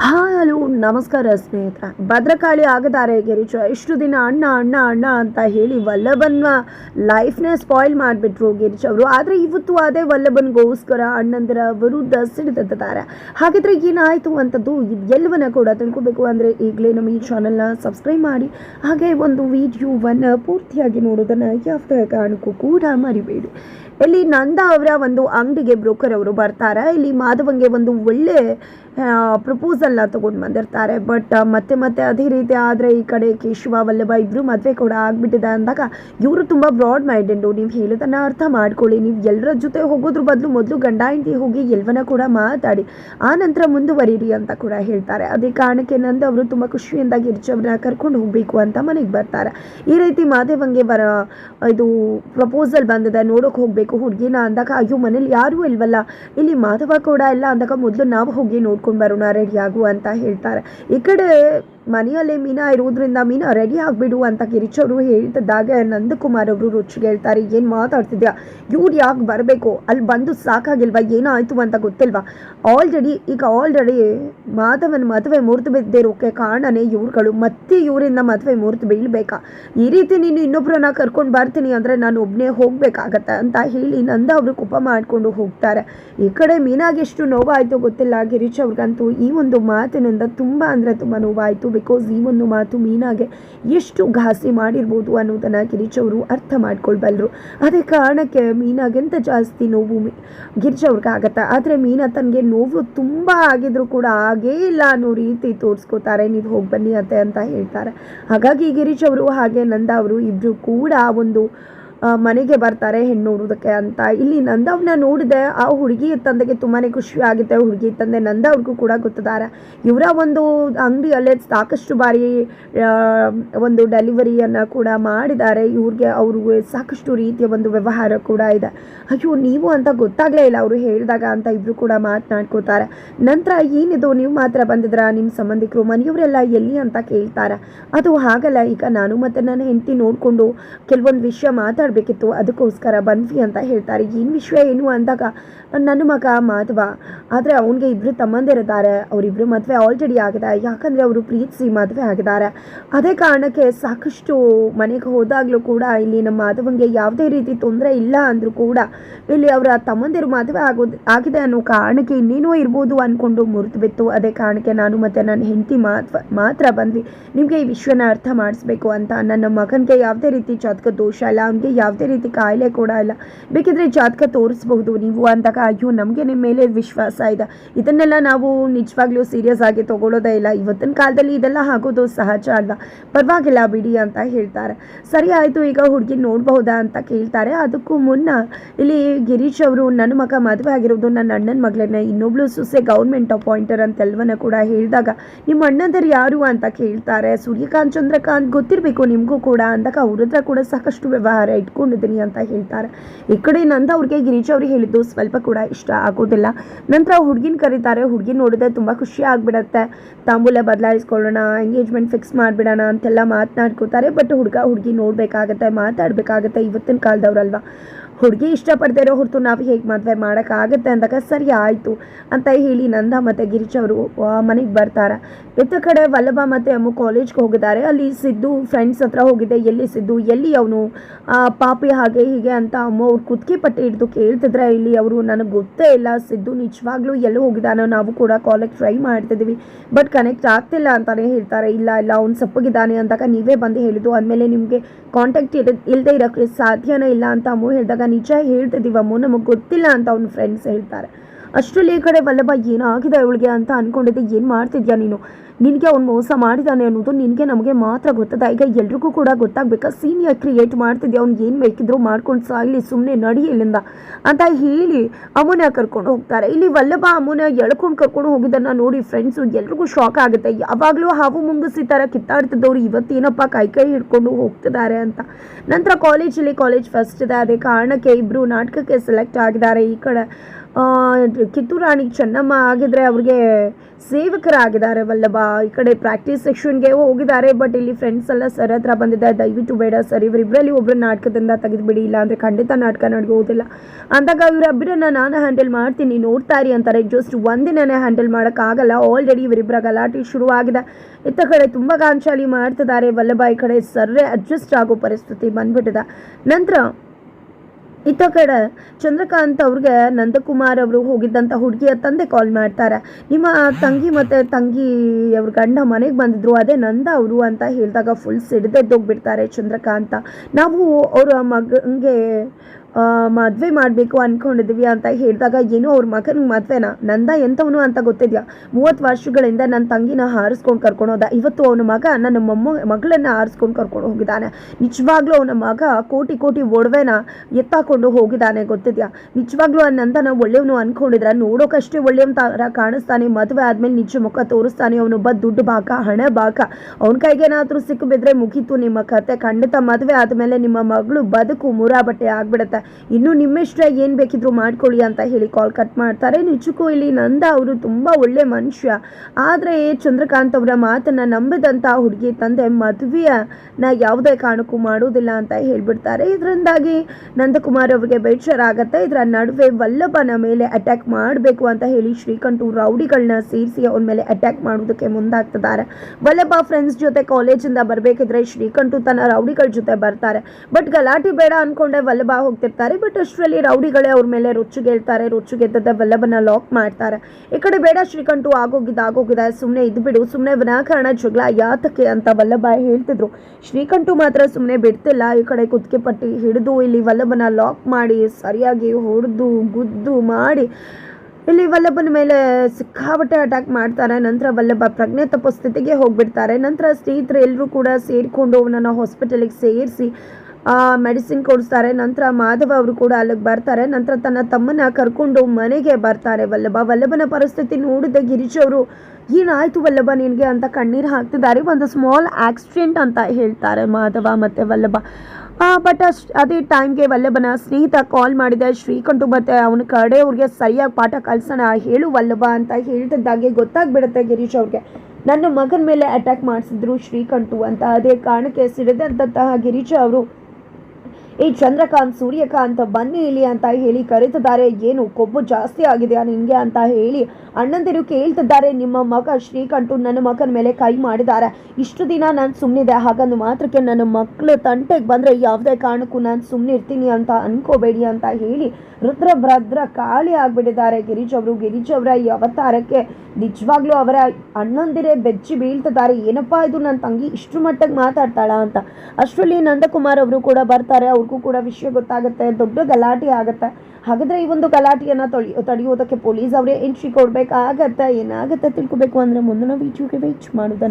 Hi, hello, ನಮಸ್ಕಾರ ಸ್ನೇಹಿತರ. ಭದ್ರಕಾಳಿ ಆಗದಾರೆ ಗಿರೀಶ ಇಷ್ಟು ದಿನ ಅಣ್ಣ ಅಣ್ಣ ಅಣ್ಣ ಅಂತ ಹೇಳಿ ವಲ್ಲಭನ್ನ ಲೈಫ್ನ ಸ್ಪಾಯ್ಲ್ ಮಾಡಿಬಿಟ್ರು ಗಿರೀಶ್ ಅವರು. ಆದರೆ ಇವತ್ತು ಅದೇ ವಲ್ಲಭನ್ಗೋಸ್ಕರ ಅಣ್ಣಂದರ ವಿರುದ್ಧ ಸಿಡಿದಿದ್ದಾರೆ ಹಾಗಿದ್ರೆ ಏನಾಯಿತು ಅಂತದ್ದು ಎಲ್ಲವನ್ನ ಕೂಡ ತಿಳ್ಕೊಬೇಕು ಅಂದರೆ ಈಗಲೇ ನಮ್ಮ ಈ ಚಾನಲ್ನ ಸಬ್ಸ್ಕ್ರೈಬ್ ಮಾಡಿ. ಹಾಗೆ ಒಂದು ವಿಡಿಯೋವನ್ನು ಪೂರ್ತಿಯಾಗಿ ನೋಡೋದನ್ನು ಯಾವುದೇ ಕಾರಣಕ್ಕೂ ಕೂಡ ಮರಿಬೇಡಿ. ಇಲ್ಲಿ ನಂದ ಅವರ ಒಂದು ಅಂಗಡಿಗೆ ಬ್ರೋಕರ್ ಅವರು ಬರ್ತಾರೆ. ಇಲ್ಲಿ ಮಾಧವಂಗೆ ಒಂದು ಒಳ್ಳೆ ಪ್ರಪೋಸಲ್ನ ತಗೊಂಡು ಬಂದಿರ್ತಾರೆ. ಬಟ್ ಮತ್ತೆ ಮತ್ತೆ ಅದೇ ರೀತಿ ಆದರೆ ಈ ಕಡೆ ಕೇಶವ, ವಲ್ಲಭ ಇಬ್ಬರು ಮದುವೆ ಕೂಡ ಆಗಿಬಿಟ್ಟಿದೆ ಅಂದಾಗ ಇವರು ತುಂಬ ಬ್ರಾಡ್ ಮೈಂಡೆಡು ನೀವು ಹೇಳೋದನ್ನು ಅರ್ಥ ಮಾಡ್ಕೊಳ್ಳಿ. ನೀವು ಎಲ್ಲರ ಜೊತೆ ಹೋಗೋದ್ರ ಬದಲು ಮೊದಲು ಗಂಡ ಹೆಂಡತಿ ಹೋಗಿ ಎಲ್ವನ ಕೂಡ ಮಾತಾಡಿ. ಆ ನಂತರ ಮುಂದುವರಿರಿ ಅಂತ ಕೂಡ ಹೇಳ್ತಾರೆ. ಅದೇ ಕಾರಣಕ್ಕೆ ನಂದು ಅವರು ತುಂಬ ಖುಷಿಯಿಂದ ಗಿರ್ಜವ್ರನ್ನ ಕರ್ಕೊಂಡು ಹೋಗಬೇಕು ಅಂತ ಮನೆಗೆ ಬರ್ತಾರೆ. ಈ ರೀತಿ ಮಾದೇವಂಗೆ ಬರ, ಇದು ಪ್ರಪೋಸಲ್ ಬಂದಿದೆ. ನೋಡೋಕೆ ಹೋಗಬೇಕು ಹುಡುಗಿನ ಅಂದಾಗ, ಅಯ್ಯೋ, ಮನೇಲಿ ಯಾರೂ ಇಲ್ವಲ್ಲ? ಇಲ್ಲಿ ಮಾಧವ ಕೂಡ ಇಲ್ಲ. ಅಂದಾಗ ಮೊದಲು ನಾವು ಹೋಗಿ ನೋಡ್ಕೊಂಡು ಬರೋಣ, ರೆಡಿ ಆಗು ಅಂತ ಹೇಳ್ತಾರೆ. ಈ ಕಡೆ ಮನೆಯಲ್ಲೇ ಮೀನಾ ಇರುವುದರಿಂದ ಮೀನಾ ರೆಡಿ ಆಗಿಬಿಡು ಅಂತ ಕಿರಿಚೋರು ಹೇಳ್ತಿದ್ದಾಗ ನಂದಕುಮಾರ್ ಅವರು ರುಚಿಗೆ ಹೇಳ್ತಾರೆ, ಏನು ಮಾತಾಡ್ತಿದ್ಯಾ? ಇವ್ರು ಯಾಕೆ ಬರಬೇಕು? ಅಲ್ಲಿ ಬಂದು ಸಾಕಾಗಿಲ್ವಾ? ಏನಾಯಿತು ಅಂತ ಗೊತ್ತಿಲ್ವಾ? ಆಲ್ರೆಡಿ ಈಗ ಆಲ್ರೆಡಿ ಮಾಧವನ ಮದುವೆ ಮುರಿದು ಬಿದ್ದಿರೋಕೆ ಕಾರಣನೇ ಇವ್ರುಗಳು. ಮತ್ತೆ ಇವರಿಂದ ಮದುವೆ ಮುರಿದು ಬೀಳ್ಬೇಕಾ? ಈ ರೀತಿ ನೀನು ಇನ್ನೊಬ್ಬರನ್ನ ಕರ್ಕೊಂಡು ಬರ್ತೀನಿ ಅಂದರೆ ನಾನು ಒಬ್ಬನೇ ಹೋಗಬೇಕಾಗತ್ತೆ ಅಂತ ಹೇಳಿ ನಂದ ಅವರು ಕೋಪ ಮಾಡಿಕೊಂಡು ಹೋಗ್ತಾರೆ. ಈ ಕಡೆ ಮೀನಾಗೆಷ್ಟು ನೋವಾಯಿತು ಗೊತ್ತಿಲ್ಲ. ಗಿರೀಶ್ ಅವ್ರಿಗಂತೂ ಈ ಒಂದು ಮಾತಿನಿಂದ ತುಂಬ ಅಂದರೆ ತುಂಬ ನೋವಾಯಿತು. ಬಿಕಾಸ್ ಈ ಒಂದು ಮಾತು ಮೀನಾಗೆ ಎಷ್ಟು ಘಾಸಿ ಮಾಡಿರ್ಬೋದು ಅನ್ನೋದನ್ನು ಗಿರೀಶ್ ಅವರು ಅರ್ಥ ಮಾಡ್ಕೊಳ್ಬಲ್ಲರು ಅದೇ ಕಾರಣಕ್ಕೆ ಮೀನಾಗೆಂತ ಜಾಸ್ತಿ ನೋವು ಗಿರೀಶ್ ಅವ್ರಿಗೆ ಆಗತ್ತೆ? ಆದರೆ ಮೀನಾ ತನಗೆ ನೋವು ತುಂಬ ಆಗಿದ್ರು ಕೂಡ ಆಗೇ ಇಲ್ಲ ಅನ್ನೋ ರೀತಿ ತೋರಿಸ್ಕೋತಾರೆ, ನೀವು ಹೋಗಿ ಬನ್ನಿ ಅಂತ ಹೇಳ್ತಾರೆ. ಹಾಗಾಗಿ ಗಿರೀಶ್ ಅವರು ಹಾಗೆ ನಂದ ಅವರು ಇಬ್ಬರು ಕೂಡ ಒಂದು ಮನೆಗೆ ಬರ್ತಾರೆ ಹೆಣ್ಣು ನೋಡೋದಕ್ಕೆ ಅಂತ. ಇಲ್ಲಿ ನಂದವ್ನ ನೋಡಿದೆ, ಆ ಹುಡುಗಿ ತಂದೆಗೆ ತುಂಬಾ ಖುಷಿ ಆಗುತ್ತೆ, ಹುಡುಗಿ ತಂದೆ ನಂದ ಅವ್ರಿಗೂ ಕೂಡ ಗೊತ್ತಿದ್ದಾರೆ ಇವರ ಒಂದು ಅಂಗಡಿಯಲ್ಲೇ ಸಾಕಷ್ಟು ಬಾರಿ ಒಂದು ಡೆಲಿವರಿಯನ್ನು ಕೂಡ ಮಾಡಿದ್ದಾರೆ. ಇವ್ರಿಗೆ ಅವ್ರಿಗೆ ಸಾಕಷ್ಟು ರೀತಿಯ ಒಂದು ವ್ಯವಹಾರ ಕೂಡ ಇದೆ. ಅಯ್ಯೋ, ನೀವು ಅಂತ ಗೊತ್ತಾಗಲೇ ಇಲ್ಲ ಅವರು ಹೇಳಿದಾಗ ಅಂತ ಇಬ್ಬರು ಕೂಡ ಮಾತನಾಡ್ಕೋತಾರೆ. ನಂತರ ಏನಿದು, ನೀವು ಮಾತ್ರ ಬಂದಿದ್ರಾ ನಿಮ್ಮ ಸಂಬಂಧಿಕರು, ಮನೆಯವರೆಲ್ಲ ಎಲ್ಲಿ ಅಂತ ಕೇಳ್ತಾರೆ. ಅದು ಹಾಗಲ್ಲ, ಈಗ ನಾನು ಮತ್ತು ನನ್ನ ಹೆಂಡತಿ ನೋಡಿಕೊಂಡು ಕೆಲವೊಂದು ವಿಷಯ ಮಾತಾಡಬೇಕಿತ್ತು ಅದಕ್ಕೋಸ್ಕರ ಬಂದ್ವಿ ಅಂತ ಹೇಳ್ತಾರೆ. ಏನು ವಿಷಯ ಏನು ಅಂದಾಗ ನನ್ನ ಮಗ ಮಾಧವ. ಆದರೆ ಅವನಿಗೆ ಇಬ್ಬರು ತಮ್ಮಂದಿರಿದ್ದಾರೆ ಅವರಿಬ್ಬರು ಮದುವೆ ಆಲ್ರೆಡಿ ಆಗಿದೆ. ಯಾಕಂದರೆ ಅವರು ಪ್ರೀತಿಸಿ ಮದುವೆ ಆಗಿದ್ದಾರೆ. ಅದೇ ಕಾರಣಕ್ಕೆ ಸಾಕಷ್ಟು ಮನೆಗೆ ಹೋದಾಗಲೂ ಕೂಡ ಇಲ್ಲಿ ನಮ್ಮ ಮಾಧವಂಗೆ ಯಾವುದೇ ರೀತಿ ತೊಂದರೆ ಇಲ್ಲ ಅಂದರೂ ಕೂಡ ಇಲ್ಲಿ ಅವರ ತಮ್ಮಂದಿರು ಮದುವೆ ಆಗೋದು, ಆಗಿದೆ ಅನ್ನೋ ಕಾರಣಕ್ಕೆ ಇನ್ನೇನೋ ಇರ್ಬೋದು ಅಂದ್ಕೊಂಡು ಮುರಿದು ಬಿತ್ತು. ಅದೇ ಕಾರಣಕ್ಕೆ ನಾನು ಮತ್ತು ನನ್ನ ಹೆಂಡತಿ ಮಾತ್ರ ಮಾತ್ರ ಬಂದ್ವಿ ನಿಮಗೆ ಈ ವಿಷಯನ ಅರ್ಥ ಮಾಡಿಸ್ಬೇಕು ಅಂತ. ನನ್ನ ಮಗನಿಗೆ ಯಾವುದೇ ರೀತಿ ಜಾತಕ ದೋಷ ಇಲ್ಲ, ಅವನಿಗೆ ಯಾವುದೇ ರೀತಿ ಕಾಯಿಲೆ ಕೂಡ ಇಲ್ಲ. ಬೇಕಿದ್ರೆ ಜಾತಕ ತೋರಿಸ್ಬಹುದು. ನೀವು ಅಂದಾಗ, ಅಯ್ಯೋ, ನಮಗೆ ನಿಮ್ಮ ಮೇಲೆ ವಿಶ್ವಾಸ ಇದೆ. ಇದನ್ನೆಲ್ಲ ನಾವು ನಿಜವಾಗ್ಲೂ ಸೀರಿಯಸ್ ಆಗಿ ತಗೊಳ್ಳೋದೇ ಇಲ್ಲ. ಇವತ್ತಿನ ಕಾಲದಲ್ಲಿ ಇದೆಲ್ಲ ಆಗೋದು ಸಹಜ ಅಲ್ಲ. ಪರವಾಗಿಲ್ಲ ಬಿಡಿ ಅಂತ ಹೇಳ್ತಾರೆ. ಸರಿ ಆಯಿತು, ಈಗ ಹುಡುಗಿ ನೋಡಬಹುದಾ ಅಂತ ಕೇಳ್ತಾರೆ. ಅದಕ್ಕೂ ಮುನ್ನ ಇಲ್ಲಿ ಗಿರೀಶ್ ಅವರು, ನನ್ನ ಮಗ ಮದುವೆ ಆಗಿರೋದು ನನ್ನ ಅಣ್ಣನ ಮಗಳನ್ನ. ಇನ್ನೊಬ್ಳು ಸುಸೆ ಗೌರ್ಮೆಂಟ್ ಅಪಾಯಿಂಟರ್ ಅಂತ ಕೂಡ ಹೇಳಿದಾಗ, ನಿಮ್ಮ ಅಣ್ಣಂದರು ಯಾರು? ಅಂತ ಕೇಳ್ತಾರೆ. ಸೂರ್ಯಕಾಂತ್, ಚಂದ್ರಕಾಂತ್ ಗೊತ್ತಿರಬೇಕು ನಿಮಗೂ ಕೂಡ. ಅಂದಾಗ ಅವ್ರ ಕೂಡ ಸಾಕಷ್ಟು ವ್ಯವಹಾರ ಇಟ್ಕೊಂಡಿದ್ದೀನಿ ಅಂತ ಹೇಳ್ತಾರೆ. ಈ ಕಡೆ ನಂದ ಅವ್ರಿಗೆ ಗಿರೀಶ್ ಅವ್ರಿಗೆ ಹೇಳಿದ್ದು ಸ್ವಲ್ಪ ಕೂಡ ಇಷ್ಟ ಆಗೋದಿಲ್ಲ. ನಂತರ ಹುಡುಗಿನ ಕರೀತಾರೆ. ಹುಡುಗಿ ನೋಡಿದ್ರೆ ತುಂಬ ಖುಷಿ ಆಗ್ಬಿಡತ್ತೆ. ತಾಂಬೂಲ ಬದಲಾಯಿಸ್ಕೊಳ್ಳೋಣ ಎಂಗೇಜ್ಮೆಂಟ್ ಫಿಕ್ಸ್ ಮಾಡಿಬಿಡೋಣ ಅಂತೆಲ್ಲ ಮಾತನಾಡ್ಕೋತಾರೆ. ಬಟ್ ಹುಡುಗ, ಹುಡುಗಿ ನೋಡಬೇಕಾಗತ್ತೆ, ಮಾತಾಡಬೇಕಾಗತ್ತೆ ಇವತ್ತಿನ ಕಾಲದವ್ರಲ್ವಾ. ಹುಡುಗಿ ಇಷ್ಟಪಡ್ತಾ ಇರೋ ಹೊರತು ನಾವು ಹೇಗೆ ಮದುವೆ ಮಾಡೋಕ್ಕಾಗತ್ತೆ ಅಂದಾಗ ಸರಿ ಆಯಿತು ಅಂತ ಹೇಳಿ ನಂದ ಮತ್ತು ಗಿರೀಶ್ ಅವರು ಮನೆಗೆ ಬರ್ತಾರೆ. ಇತ್ತ ಕಡೆ ವಲ್ಲಭ ಮತ್ತು ಅಮ್ಮ ಕಾಲೇಜ್ಗೆ ಹೋಗಿದ್ದಾರೆ. ಅಲ್ಲಿ ಸಿದ್ದು ಫ್ರೆಂಡ್ಸ್ ಹತ್ರ ಹೋಗಿದ್ದೆ ಎಲ್ಲಿ ಸಿದ್ದು? ಎಲ್ಲಿ ಅವನು? ಪಾಪಿ ಹಾಗೆ ಹೀಗೆ ಅಂತ ಅಮ್ಮ ಅವ್ರು ಕುತ್ತಿಗೆ ಪಟ್ಟಿ ಹಿಡಿದು ಕೇಳ್ತಿದ್ರೆ ಇಲ್ಲಿ ಅವರು, ನನಗೆ ಗೊತ್ತೇ ಇಲ್ಲ ಸಿದ್ದು, ನಿಜವಾಗ್ಲೂ ಎಲ್ಲಿ ಹೋಗಿದ್ದಾನೋ? ನಾವು ಕೂಡ ಕಾಲೇಜ್ ಟ್ರೈ ಮಾಡ್ತಿದ್ದೀವಿ ಬಟ್ ಕನೆಕ್ಟ್ ಆಗ್ತಿಲ್ಲ ಅಂತಲೇ ಹೇಳ್ತಾರೆ. ಇಲ್ಲ ಇಲ್ಲ, ಅವ್ನು ಸಪ್ಪಗಿದ್ದಾನೆ ಅಂದಾಗ ನೀವೇ ಬಂದು ಹೇಳಿದ್ದು. ಅಂದಮೇಲೆ ನಿಮಗೆ ಕಾಂಟ್ಯಾಕ್ಟ್ ಇಲ್ಲದೆ ಇರೋಕ್ಕೆ ಸಾಧ್ಯನೇ ಇಲ್ಲ ಅಂತ ಅಮ್ಮ ಹೇಳಿದಾಗ ನಿಜ ಹೇಳ್ತಿದ್ದೀವ ಅಮ್ಮು. ನಮಗೆ ಗೊತ್ತಿಲ್ಲ ಅಂತ ಅವ್ನ ಫ್ರೆಂಡ್ಸ್ ಹೇಳ್ತಾರೆ. ಅಷ್ಟರಲ್ಲಿ ಈ ಕಡೆ ವಲ್ಲಭ ಏನಾಗಿದೆ ಅವಳಿಗೆ ಅಂತ ಅಂದ್ಕೊಂಡಿದ್ದೆ ಏನು ಮಾಡ್ತಿದ್ಯಾ ನೀನು? ನಿನಗೆ ಅವ್ನು ಮೋಸ ಮಾಡಿದ್ದಾನೆ ಅನ್ನೋದು ನಿನಗೆ ನಮಗೆ ಮಾತ್ರ ಗೊತ್ತದ. ಈಗ ಎಲ್ರಿಗೂ ಕೂಡ ಗೊತ್ತಾಗಬೇಕಾ? ಸೀನಿಯರ್ ಕ್ರಿಯೇಟ್ ಮಾಡ್ತಿದ್ದೆ ಅವ್ನು ಏನು ಬೇಕಿದ್ರು ಮಾಡ್ಕೊಂಡು ಸಾಗಲಿ ಸುಮ್ಮನೆ ನಡಿ ಇಲ್ಲಿಂದ ಅಂತ ಹೇಳಿ ಅಮ್ಮನ ಕರ್ಕೊಂಡು ಹೋಗ್ತಾರೆ. ಇಲ್ಲಿ ವಲ್ಲಭ ಅಮ್ಮನ ಎಳ್ಕೊಂಡು ಕರ್ಕೊಂಡು ಹೋಗಿದ್ದನ್ನು ನೋಡಿ ಫ್ರೆಂಡ್ಸು ಎಲ್ರಿಗೂ ಶಾಕ್ ಆಗುತ್ತೆ. ಯಾವಾಗಲೂ ಹಾವು ಮುಂಗುಸಿ ಥರ ಕಿತ್ತಾಡ್ತಿದ್ದವ್ರು ಇವತ್ತೇನಪ್ಪ ಕೈ ಕೈ ಹಿಡ್ಕೊಂಡು ಹೋಗ್ತಿದ್ದಾರೆ ಅಂತ. ನಂತರ ಕಾಲೇಜಲ್ಲಿ ಕಾಲೇಜ್ ಫಸ್ಟ್ ಇದೆ. ಅದೇ ಕಾರಣಕ್ಕೆ ಇಬ್ಬರು ನಾಟಕಕ್ಕೆ ಸೆಲೆಕ್ಟ್ ಆಗಿದ್ದಾರೆ ಈ ಕಡೆ. ಕಿತ್ತೂರು ರಾಣಿ ಚೆನ್ನಮ್ಮ ಆಗಿದ್ರೆ ಅವ್ರಿಗೆ ಸೇವಕರಾಗಿದ್ದಾರೆ ವಲ್ಲಭ. ಈ ಕಡೆ ಪ್ರಾಕ್ಟೀಸ್ ಸೆಕ್ಷನ್ಗೆ ಹೋಗಿದ್ದಾರೆ ಬಟ್ ಇಲ್ಲಿ ಫ್ರೆಂಡ್ಸ್ ಎಲ್ಲ ಸರ್ ಹತ್ರ ಬಂದಿದ್ದಾರೆ. ದಯವಿಟ್ಟು ಬೇಡ ಸರ್ ಇವರಿಬ್ಬರಲ್ಲಿ ಒಬ್ಬರು ನಾಟಕದಿಂದ ತೆಗೆದುಬಿಡಿ ಇಲ್ಲ ಅಂದರೆ ಖಂಡಿತ ನಾಟಕ ನಡೆಯೋದಿಲ್ಲ ಅಂದಾಗ ಇವರಿಬ್ಬರನ್ನ ನಾನು ಹ್ಯಾಂಡಲ್ ಮಾಡ್ತೀನಿ, ನೋಡ್ತಾ ಇರಿ ಅಂತಾರೆ. ಜಸ್ಟ್ ಒಂದಿನೇ ಹ್ಯಾಂಡಲ್ ಮಾಡೋಕ್ಕಾಗಲ್ಲ ಆಲ್ರೆಡಿ ಇವರಿಬ್ಬರ ಗಲಾಟೆ ಶುರುವಾಗಿದೆ. ಇತ್ತ ಕಡೆ ತುಂಬ ಗಾಂಚಾಲಿ ಮಾಡ್ತಿದ್ದಾರೆ ವಲ್ಲಭ. ಈ ಕಡೆ ಸರ್ರೆ ಅಡ್ಜಸ್ಟ್ ಆಗೋ ಪರಿಸ್ಥಿತಿ ಬಂದ್ಬಿಟ್ಟಿದೆ. ನಂತರ ಇತ್ತ ಕಡೆ ಚಂದ್ರಕಾಂತ್ ಅವ್ರಿಗೆ ನಂದಕುಮಾರ್ ಅವರು ಹೋಗಿದ್ದಂಥ ಹುಡುಗಿಯ ತಂದೆ ಕಾಲ್ ಮಾಡ್ತಾರೆ. ನಿಮ್ಮ ತಂಗಿ ಮತ್ತು ತಂಗಿ ಅವ್ರ ಗಂಡ ಮನೆಗೆ ಬಂದಿದ್ರು, ಅದೇ ನಂದ ಅವರು ಅಂತ ಹೇಳಿದಾಗ ಫುಲ್ ಸಿಡ್ದೆದ್ದೋಗ್ಬಿಡ್ತಾರೆ ಚಂದ್ರಕಾಂತ. ನಾವು ಅವರ ಮಗನಿಗೆ ಮದುವೆ ಮಾಡಬೇಕು ಅಂದ್ಕೊಂಡಿದ್ವಿ ಅಂತ ಹೇಳಿದಾಗ ಏನು ಅವ್ರ ಮಗನಿಗೆ ಮದುವೆನ? ನಂದ ಎಂಥವನು ಅಂತ ಗೊತ್ತಿದ್ಯಾ? ಮೂವತ್ತು ವರ್ಷಗಳಿಂದ ನನ್ನ ತಂಗಿನ ಹಾರಿಸ್ಕೊಂಡು ಕರ್ಕೊಂಡು ಹೋದ. ಇವತ್ತು ಅವನ ಮಗ ನನ್ನ ಮೊಮ್ಮ, ಮಗಳನ್ನ ಹಾರಿಸ್ಕೊಂಡು ಕರ್ಕೊಂಡು ಹೋಗಿದ್ದಾನೆ. ನಿಜವಾಗ್ಲೂ ಅವನ ಮಗ ಕೋಟಿ ಕೋಟಿ ಒಡವೆನ ಎತ್ತಾಕೊಂಡು ಹೋಗಿದ್ದಾನೆ ಗೊತ್ತಿದ್ಯಾ? ನಿಜವಾಗ್ಲೂ ಆ ನಂದನ ಒಳ್ಳೆಯವನು ಅಂದ್ಕೊಂಡಿದ್ರೆ ನೋಡೋಕಷ್ಟೇ ಒಳ್ಳೆಯವನ ಥರ ಕಾಣಿಸ್ತಾನೆ. ಮದುವೆ ಆದಮೇಲೆ ನಿಜ ಮುಖ ತೋರಿಸ್ತಾನೆ. ಅವನೊಬ್ಬ ದುಡ್ಡು ಬಾಕ, ಹಣ ಬಾಕ. ಅವನ ಕೈಗೇನಾದ್ರೂ ಸಿಕ್ಕಿಬಿದ್ರೆ ಮುಗೀತು ನಿಮ್ಮ ಕತೆ. ಖಂಡಿತ ಮದುವೆ ಆದಮೇಲೆ ನಿಮ್ಮ ಮಗಳು ಬದುಕು ಮುರಾಬಟ್ಟೆ ಆಗ್ಬಿಡುತ್ತೆ. ಇನ್ನು ನಿಮ್ಮಿಷ್ಟ ಏನು ಬೇಕಿದ್ರು ಮಾಡ್ಕೊಳ್ಳಿ ಅಂತ ಹೇಳಿ ಕಾಲ್ ಕಟ್ ಮಾಡ್ತಾರೆ. ನಿಜಕ್ಕೂ ಇಲ್ಲಿ ನಂದ ಅವರು ತುಂಬ ಒಳ್ಳೆ ಮನುಷ್ಯ. ಆದರೆ ಚಂದ್ರಕಾಂತ್ ಅವರ ಮಾತನ್ನ ನಂಬಿದಂಥ ಹುಡುಗಿ ತಂದೆ ಮದುವೆಯನ್ನ ಯಾವುದೇ ಕಾರಣಕ್ಕೂ ಮಾಡೋದಿಲ್ಲ ಅಂತ ಹೇಳಿಬಿಡ್ತಾರೆ. ಇದರಿಂದಾಗಿ ನಂದಕುಮಾರ್ ಅವರಿಗೆ ಬೇಜಾರಾಗತ್ತೆ. ಇದರ ನಡುವೆ ವಲ್ಲಭನ ಮೇಲೆ ಅಟ್ಯಾಕ್ ಮಾಡಬೇಕು ಅಂತ ಹೇಳಿ ಶ್ರೀಕಂಠು ರೌಡಿಗಳನ್ನ ಸೇರಿಸಿ ಅವನ ಮೇಲೆ ಅಟ್ಯಾಕ್ ಮಾಡೋದಕ್ಕೆ ಮುಂದಾಗ್ತಿದ್ದಾರೆ. ವಲ್ಲಭ ಫ್ರೆಂಡ್ಸ್ ಜೊತೆ ಕಾಲೇಜಿಂದ ಬರಬೇಕಿದ್ರೆ ಶ್ರೀಕಂಠು ತನ್ನ ರೌಡಿಗಳ ಜೊತೆ ಬರ್ತಾರೆ. ಬಟ್ ಗಲಾಟೆ ಬೇಡ ಅನ್ಕೊಂಡೆ ವಲ್ಲಭ ಹೋಗ್ತಿರ್ತಾರೆ. ಬಟ್ ಅಷ್ಟರಲ್ಲಿ ರೌಡಿಗಳೇ ಅವ್ರ ಮೇಲೆ ರೊಚ್ಚುಗೆಳ್ತಾರೆ ರೊಚ್ಚಿಗೆದ್ದದ ವಲ್ಲಭನ ಲಾಕ್ ಮಾಡ್ತಾರೆ. ಈ ಕಡೆ ಬೇಡ ಶ್ರೀಕಂಠು ಆಗೋಗಿದ್ದ ಆಗೋಗಿದೆ ಸುಮ್ಮನೆ ಇದು ಬಿಡು ಸುಮ್ಮನೆ ವಿನಾಕಾರಣ ಜಗಳ, ಯಾತಕ್ಕೆ ಅಂತ ವಲ್ಲಭ ಹೇಳ್ತಿದ್ರು. ಶ್ರೀಕಂಠು ಮಾತ್ರ ಸುಮ್ಮನೆ ಬಿಡ್ತಿಲ್ಲ, ಈ ಕಡೆ ಕುತ್ತಿಗೆ ಪಟ್ಟಿ ಹಿಡಿದು, ಇಲ್ಲಿ ವಲ್ಲಭನ ಲಾಕ್ ಮಾಡಿ, ಸರಿಯಾಗಿ ಹೊಡೆದು, ಗುದ್ದು ಮಾಡಿ, ಇಲ್ಲಿ ವಲ್ಲಭನ ಮೇಲೆ ಸಿಕ್ಕಾಪಟ್ಟೆ ಅಟ್ಯಾಕ್ ಮಾಡ್ತಾರೆ. ನಂತರ ವಲ್ಲಭ ಪ್ರಜ್ಞೆ ತಪ್ಪೋ ಸ್ಥಿತಿಗೆ ಹೋಗ್ಬಿಡ್ತಾರೆ. ನಂತರ ಸ್ನೇಹಿತರು ಎಲ್ಲರೂ ಕೂಡ ಸೇರಿಕೊಂಡು ಅವನನ್ನು ಹಾಸ್ಪಿಟಲಿಗೆ ಸೇರಿಸಿ ಮೆಡಿಸಿನ್ ಕೊಡಿಸ್ತಾರೆ. ನಂತರ ಮಾಧವ ಅವರು ಕೂಡ ಅಲ್ಲಿಗೆ ಬರ್ತಾರೆ. ನಂತರ ತನ್ನ ತಮ್ಮನ ಕರ್ಕೊಂಡು ಮನೆಗೆ ಬರ್ತಾರೆ ವಲ್ಲಭ. ವಲ್ಲಭನ ಪರಿಸ್ಥಿತಿ ನೋಡಿದ ಗಿರೀಶ್ ಅವರು ಏನಾಯ್ತು ವಲ್ಲಭ ನಿನಗೆ? ಅಂತ ಕಣ್ಣೀರು ಹಾಕ್ತಿದ್ದಾರೆ. ಒಂದು ಸ್ಮಾಲ್ ಆಕ್ಸಿಡೆಂಟ್ ಅಂತ ಹೇಳ್ತಾರೆ ಮಾಧವ ಮತ್ತು ವಲ್ಲಭ. ಬಟ್ ಅಷ್ಟು, ಅದೇ ಟೈಮ್ಗೆ ವಲ್ಲಭನ ಸ್ನೇಹಿತ ಕಾಲ್ ಮಾಡಿದೆ ಶ್ರೀಕಂಠು ಮತ್ತು ಅವನ ಕಡೆಯವ್ರಿಗೆ ಸರಿಯಾಗಿ ಪಾಠ ಕಲ್ಸೋಣ ಹೇಳು ವಲ್ಲಭ ಅಂತ ಹೇಳ್ತಿದ್ದಾಗೆ ಗೊತ್ತಾಗ್ಬಿಡುತ್ತೆ ಗಿರೀಶ್ ಅವ್ರಿಗೆ. ನನ್ನ ಮಗನ ಮೇಲೆ ಅಟ್ಯಾಕ್ ಮಾಡಿಸಿದ್ರು ಶ್ರೀಕಂಠು ಅಂತ ಅದೇ ಕಾರಣಕ್ಕೆ ಸಿಡಿದಂತಹ ಗಿರೀಶ್ ಅವರು ಈ ಚಂದ್ರಕಾಂತ್, ಸೂರ್ಯಕಾಂತ್, ಬನ್ನಿ ಇಲ್ಲಿ ಅಂತ ಹೇಳಿ ಕರೀತಿದ್ದಾರೆ. ಏನು, ಕೊಬ್ಬು ಜಾಸ್ತಿ ಆಗಿದೆಯಾ ನಿಮಗೆ ಅಂತ ಹೇಳಿ ಅಣ್ಣಂದಿರು ಕೇಳ್ತಿದ್ದಾರೆ. ನಿಮ್ಮ ಮಗ ಶ್ರೀಕಂಠು ನನ್ನ ಮಗನ ಮೇಲೆ ಕೈ ಮಾಡಿದ್ದಾರೆ. ಇಷ್ಟು ದಿನ ನಾನು ಸುಮ್ಮನಿದೆ ಹಾಗಂದು ಮಾತ್ರಕ್ಕೆ ನನ್ನ ಮಕ್ಕಳು ತಂಟೆಗೆ ಬಂದರೆ ಯಾವುದೇ ಕಾರಣಕ್ಕೂ ನಾನು ಸುಮ್ಮನೆ ಇರ್ತೀನಿ ಅಂತ ಅನ್ಕೋಬೇಡಿ ಅಂತ ಹೇಳಿ ರುದ್ರಭದ್ರ ಕಾಳಿ ಆಗ್ಬಿಟ್ಟಿದ್ದಾರೆ. ಗಿರೀಶ್ ಅವರು ಅವರ ಈ ಅವತಾರಕ್ಕೆ ನಿಜವಾಗ್ಲೂ ಅವರ ಅಣ್ಣಂದಿರೇ ಬೆಚ್ಚಿ ಬೀಳ್ತಿದ್ದಾರೆ. ಏನಪ್ಪಾ ಇದು? ನನ್ನ ತಂಗಿ ಇಷ್ಟು ಮಟ್ಟಕ್ಕೆ ಮಾತಾಡ್ತಾಳ ಅಂತ. ಅಷ್ಟರಲ್ಲಿ ನಂದಕುಮಾರ್ ಅವರು ಕೂಡ ಬರ್ತಾರೆ. ಅವ್ರಿಗೂ ಕೂಡ ವಿಷಯ ಗೊತ್ತಾಗುತ್ತೆ. ದೊಡ್ಡ ಗಲಾಟೆ ಆಗುತ್ತೆ. ಹಾಗಾದರೆ ಈ ಒಂದು ಗಲಾಟೆಯನ್ನು ತೊಳಿ, ತಡೆಯೋದಕ್ಕೆ ಪೊಲೀಸ್ ಅವರೇ ಎಂಟ್ರಿ ಕೊಡಬೇಕಾಗತ್ತೆ. ಏನಾಗುತ್ತೆ ತಿಳ್ಕೊಬೇಕು ಅಂದರೆ ಮುಂದಿನ ವೀಡಿಯೋಗೆ ವೇಚ್ ಮಾಡೋದನ್ನು.